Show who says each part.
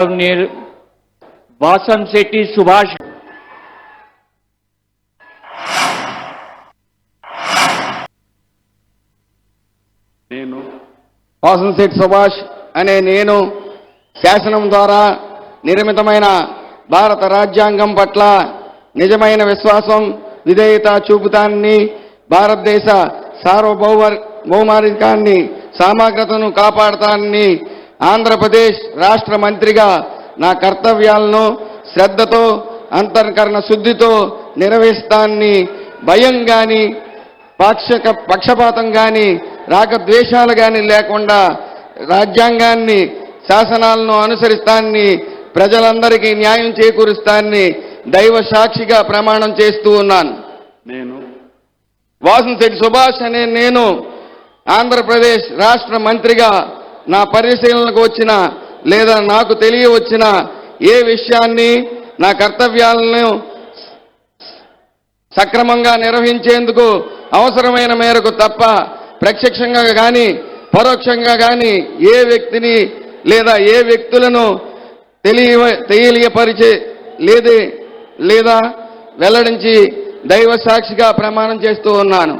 Speaker 1: Governor Vasan Shetty Subhash.
Speaker 2: నేను వాసంశెట్టి సుభాష్ అనే నేను శాసనం ద్వారా నిర్మితమైన భారత రాజ్యాంగం పట్ల నిజమైన విశ్వాసం విధేయత చూపుతానని భారతదేశ సార్వభౌమ భౌమాధికాన్ని సమగ్రతను కాపాడతానని ఆంధ్రప్రదేశ్ రాష్ట్ర మంత్రిగా నా కర్తవ్యాలను శ్రద్ధతో అంతర్కరణ శుద్ధితో నిర్వహిస్తానని భయం గాని పాక్షక పక్షపాతం కానీ రాగద్వేషాలు కానీ లేకుండా రాజ్యాంగాన్ని శాసనాలను అనుసరిస్తానని ప్రజలందరికీ న్యాయం చేకూరుస్తానని దైవ సాక్షిగా ప్రమాణం చేస్తూ ఉన్నాను.
Speaker 3: నేను
Speaker 2: వాసంశెట్టి సుభాష్ అనే నేను ఆంధ్రప్రదేశ్ రాష్ట్ర మంత్రిగా నా పరిశీలనకు వచ్చిన లేదా నాకు తెలియవచ్చిన ఏ విషయాన్ని నా కర్తవ్యాలను సక్రమంగా నిర్వహించేందుకు అవసరమైన మేరకు తప్ప ప్రత్యక్షంగా కానీ పరోక్షంగా కానీ ఏ వ్యక్తిని లేదా ఏ వ్యక్తులను తెలియ తెలియపరిచే లేదే లేదా వెల్లడించి దైవ సాక్షిగా ప్రమాణం చేస్తూ ఉన్నాను.